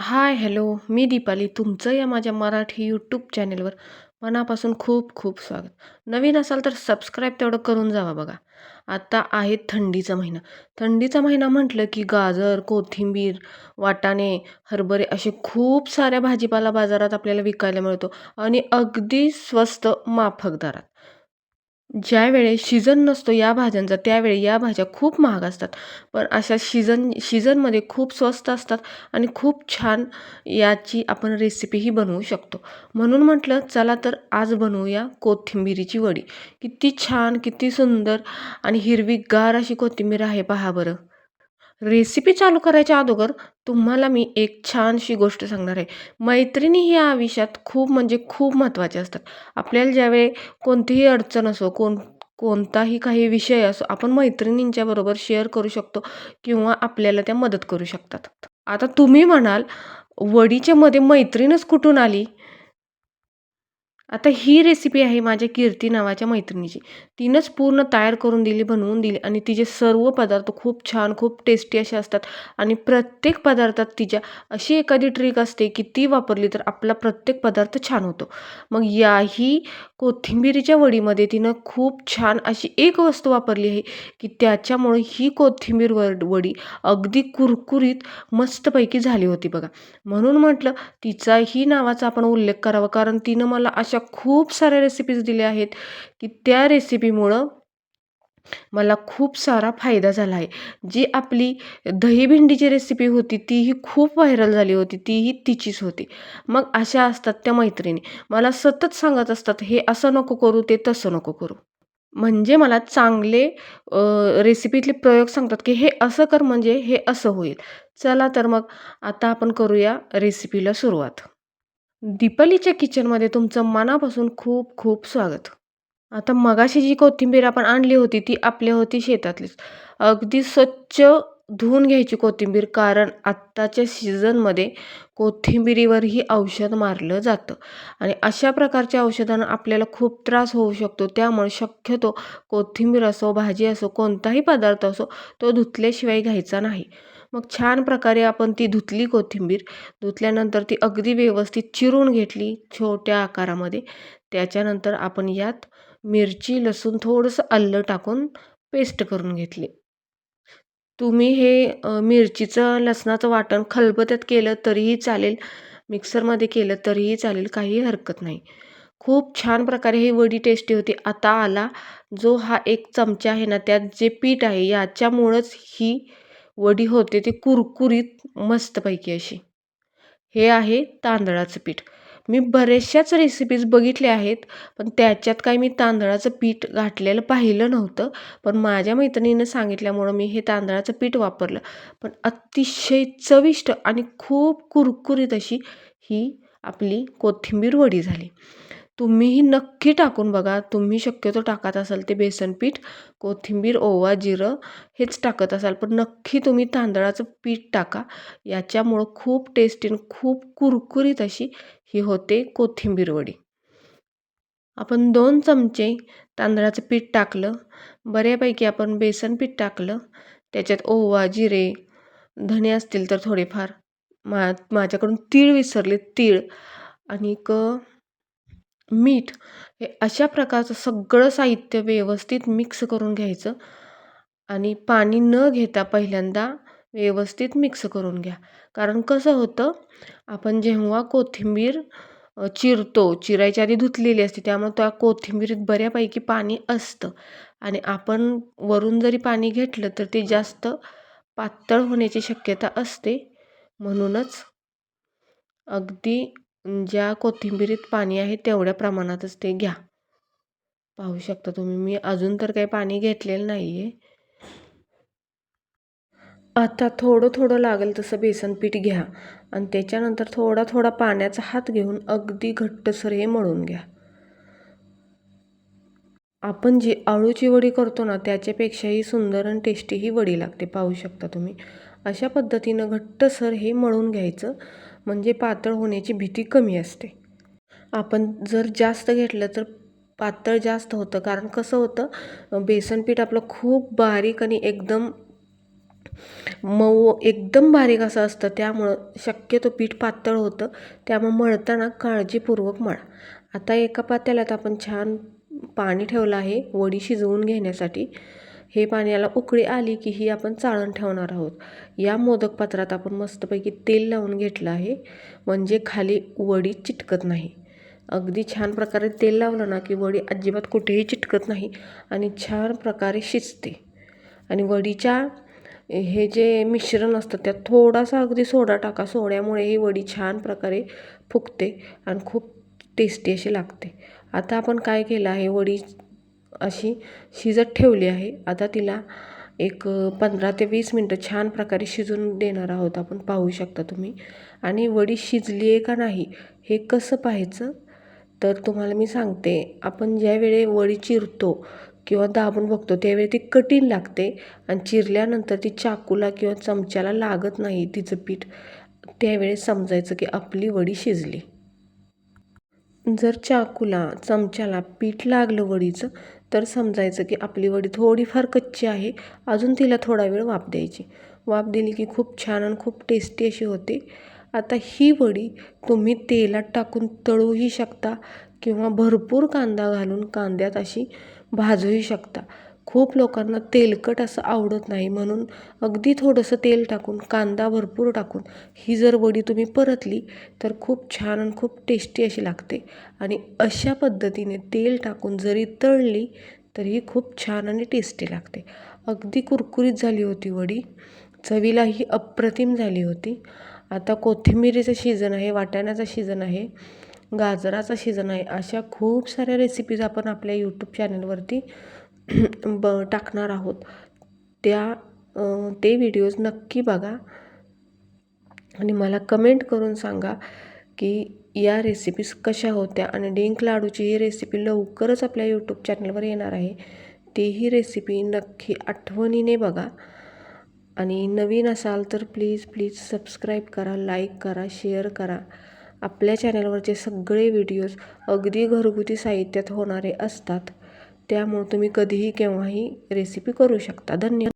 हाय, hello. मी दीपाली. तुमचं या माझ्या मराठी यूट्यूब चॅनेलवर मनापासून खूप खूप स्वागत. नवीन असाल तर सबस्क्राईब तेवढं करून जावा बघा. आता आहे थंडीचा महिना. थंडीचा महिना म्हटलं की गाजर, कोथिंबीर, वाटाणे, हरभरे असे खूप साऱ्या भाजीपाला बाजारात आपल्याला विकायला मिळतो आणि अगदी स्वस्त माफक दरात. ज्यावेळेस शिजन नसतो या भाज्यांचा त्यावेळी या भाज्या खूप महाग असतात. पण अशा शिजन शिजनमध्ये खूप स्वस्त असतात आणि खूप छान याची आपण रेसिपीही बनवू शकतो. म्हणून म्हटलं चला तर आज बनवूया कोथिंबिरीची वडी. किती छान, किती सुंदर आणि हिरवीगार अशी कोथिंबीर आहे पहा बरं. रेसिपी चालू करायच्या अगोदर तुम्हाला मी एक छानशी गोष्ट सांगणार आहे. मैत्रिणी ही आयुष्यात खूप म्हणजे खूप महत्त्वाच्या असतात. आपल्याला ज्यावेळी कोणतीही अडचण असो, कोण कोणताही काही विषय असो, आपण मैत्रिणींच्या बरोबर शेअर करू शकतो किंवा आपल्याला त्या मदत करू शकतात. आता तुम्ही म्हणाल, वडीच्यामध्ये मैत्रीणच कुठून आली? आता ही रेसिपी आहे माझ्या कीर्ती नावाच्या मैत्रिणीची. तिनंच पूर्ण तयार करून दिली, बनवून दिली आणि तिचे सर्व पदार्थ खूप छान, खूप टेस्टी असे असतात आणि प्रत्येक पदार्थात तिच्या अशी एखादी ट्रिक असते की ती वापरली तर आपला प्रत्येक पदार्थ छान होतो. मग याही कोथिंबिरीच्या वडीमध्ये तिनं खूप छान अशी एक वस्तू वापरली आहे की त्याच्यामुळे ही कोथिंबीर वड वडी अगदी कुरकुरीत मस्तपैकी झाली होती बघा. म्हणून म्हटलं तिचाही नावाचा आपण उल्लेख करावा कारण तिनं मला अशा खूप साऱ्या रेसिपीज दिल्या आहेत की त्या रेसिपीमुळं मला खूप सारा फायदा झाला आहे. जी आपली दही भेंडीची रेसिपी होती तीही खूप व्हायरल झाली होती. तीही तिचीच होती. मग अशा असतात त्या मैत्रिणी. मला सतत सांगत असतात, "हे असं नको करू, ते तसं नको करू." म्हणजे मला चांगले रेसिपीतले प्रयोग सांगतात की हे असं कर म्हणजे हे असं होईल. चला तर मग आता आपण करूया रेसिपीला सुरुवात. दीपालीच्या किचनमध्ये तुमचं मनापासून खूप खूप स्वागत. आता मगाशी जी कोथिंबीर आपण आणली होती ती आपली होती शेतातलीच. अगदी स्वच्छ धुवून घ्यायची कोथिंबीर कारण आत्ताच्या सीझनमध्ये कोथिंबिरीवरही औषध मारलं जातं आणि अशा प्रकारच्या औषधानं आपल्याला खूप त्रास होऊ शकतो. त्यामुळे शक्यतो कोथिंबीर असो, भाजी असो, कोणताही पदार्थ असो तो धुतल्याशिवाय घ्यायचा नाही. मग छान प्रकारे आपण ती धुतली कोथिंबीर. धुतल्यानंतर ती अगदी व्यवस्थित चिरून घेतली छोट्या आकारामध्ये. त्याच्यानंतर आपण यात मिरची, लसूण, थोडंसं आलं टाकून पेस्ट करून घेतली. तुम्ही हे मिरचीचं, लसणाचं वाटण खलबत्यात केलं तरीही चालेल, मिक्सरमध्ये केलं तरीही चालेल, काही हरकत नाही. खूप छान प्रकारे ही वडी टेस्टी होती. आता आला जो हा एक चमचा आहे ना, त्यात जे पीठ आहे याच्यामुळंच ही वडी होते ती कुरकुरीत मस्तपैकी अशी. हे आहे तांदळाचं पीठ. मी बऱ्याचशाच रेसिपीज बघितल्या आहेत, पण त्याच्यात काही मी तांदळाचं पीठ घातलेलं पाहिलं नव्हतं. पण माझ्या मैत्रिणीनं सांगितल्यामुळं मी हे तांदळाचं पीठ वापरलं. पण अतिशय चविष्ट आणि खूप कुरकुरीत अशी ही आपली कोथिंबीर वडी झाली. तुम्हीही नक्की टाकून बघा. तुम्ही शक्यतो टाकत असाल ते बेसन पीठ, कोथिंबीर, ओवा, जिरं हेच टाकत असाल, पण नक्की तुम्ही तांदळाचं पीठ टाका. याच्यामुळं खूप टेस्टी आणि खूप कुरकुरीत अशी ही होते कोथिंबीर वडी. आपण दोन चमचे तांदळाचं पीठ टाकलं. बऱ्यापैकी आपण बेसन पीठ टाकलं. त्याच्यात ओवा, जिरे, धणे असतील तर थोडेफार. मा माझ्याकडून तीळ विसरले, तीळ आणि मीठ हे अशा प्रकारचं सगळं साहित्य व्यवस्थित मिक्स करून घ्यायचं आणि पाणी न घेता पहिल्यांदा व्यवस्थित मिक्स करून घ्या. कारण कसं होतं, आपण जेव्हा कोथिंबीर चिरतो, चिरायच्या आधी धुतलेली असते त्यामुळे त्या कोथिंबीरीत बऱ्यापैकी पाणी असतं आणि आपण वरून जरी पाणी घेतलं तर ते जास्त पातळ होण्याची शक्यता असते. म्हणूनच अगदी ज्या कोथिंबिरीत पाणी आहे तेवढ्या प्रमाणातच ते घ्या. पाहू शकता तुम्ही मी अजून तर काही पाणी घेतलेलं नाही आहे. आता थोडं थोडं लागेल तसं बेसन पीठ घ्या आणि त्याच्यानंतर थोडा थोडा पाण्याचा हात घेऊन अगदी घट्टसर हे मळून घ्या. आपण जी अळूची वडी करतो ना त्याच्यापेक्षाही सुंदर आणि टेस्टी ही वडी लागते. पाहू शकता तुम्ही. अशा पद्धतीनं घट्टसर हे मळून घ्यायचं म्हणजे पातळ होण्याची भीती कमी असते. आपण जर जास्त घेतलं तर पातळ जास्त होतं. कारण कसं होतं बेसन पीठ आपलं खूप बारीक आणि एकदम मऊ एकदम बारीक असं असतं. त्यामुळं शक्यतो पीठ पातळ होतं. त्यामुळं मळताना काळजीपूर्वक मळा. आता एका पातेल्यात आपण छान पाणी ठेवलं आहे वडी शिजवून घेण्यासाठी. हे पाण्याला उकळी आली की ही आपण चाळण ठेवणार आहोत. या मोदक पात्रात आपण मस्तपैकी तेल लावून घेतलं आहे. म्हणजे खाली वडी चिटकत नाही. अगदी छान प्रकारे तेल लावलं ना की वडी अजिबात कुठेही चिटकत नाही आणि छान प्रकारे शिजते. आणि वडीच्या हे जे मिश्रण असतं त्यात थोडासा अगदी सोडा टाका. सोड्यामुळे ही वडी छान प्रकारे फुगते आणि खूप टेस्टी अशी लागते. आता आपण काय केलं आहे? वडी अशी शिजत ठेवली आहे. आता तिला एक पंधरा ते वीस मिनटं छान प्रकारे शिजून देणार आहोत आपण पाहू शकता तुम्ही. आणि वडी शिजली आहे का नाही हे कसं पाहायचं? तर तुम्हाला मी सांगते आपण ज्यावेळी वडी चिरतो किंवा दाबून बघतो त्यावेळी ती कठीण लागते आणि चिरल्यानंतर ती चाकूला किंवा चमच्याला लागत नाही तिचं पीठ. त्यावेळेस समजायचं की आपली वडी शिजली. जर चाकूला चमच्याला पीठ लागलं वडीचं तर समजायचं की आपली वडी थोडीफार कच्ची आहे अजून तिला थोडा वेळ वाफ द्यायची. वाफ दिली की खूप छान आणि खूप टेस्टी अशी होते. आता ही वडी तुम्ही तेलात टाकून तळूही शकता किंवा भरपूर कांदा घालून कांद्यात अशी भाजूही शकता. खूप लोकांना तेलकट असं आवडत नाही. म्हणून अगदी थोडंसं तेल टाकून कांदा भरपूर टाकून ही जर वडी तुम्ही परतली तर खूप छान आणि खूप टेस्टी अशी लागते. आणि अशा पद्धतीने तेल टाकून जरी तळली तरीही खूप छान आणि टेस्टी लागते. अगदी कुरकुरीत झाली होती वडी. चवीला ही अप्रतिम झाली होती. आता कोथिंबिरीचं सीझन आहे वाटाण्याचा सीझन आहे गाजराचा सीझन आहे अशा खूप साऱ्या रेसिपीज आपण आपल्या यूट्यूब चॅनलवरती ब टाकणार आहोत. त्या ते व्हिडिओज नक्की बघा. आणि मला कमेंट करून सांगा की या रेसिपीज कशा होत्या आणि डिंक लाडूची ही रेसिपी लवकरच आपल्या यूट्यूब चॅनलवर येणार आहे. तीही रेसिपी नक्की आठवणीने बघा. आणि नवीन असाल तर प्लीज प्लीज सबस्क्राईब करा लाईक करा शेअर करा. आपल्या चॅनलवरचे सगळे व्हिडिओज अगदी घरगुती साहित्यात होणारे असतात. त्यामुळे तुम्ही कधीही केव्हाही रेसिपी करू शकता. धन्यवाद.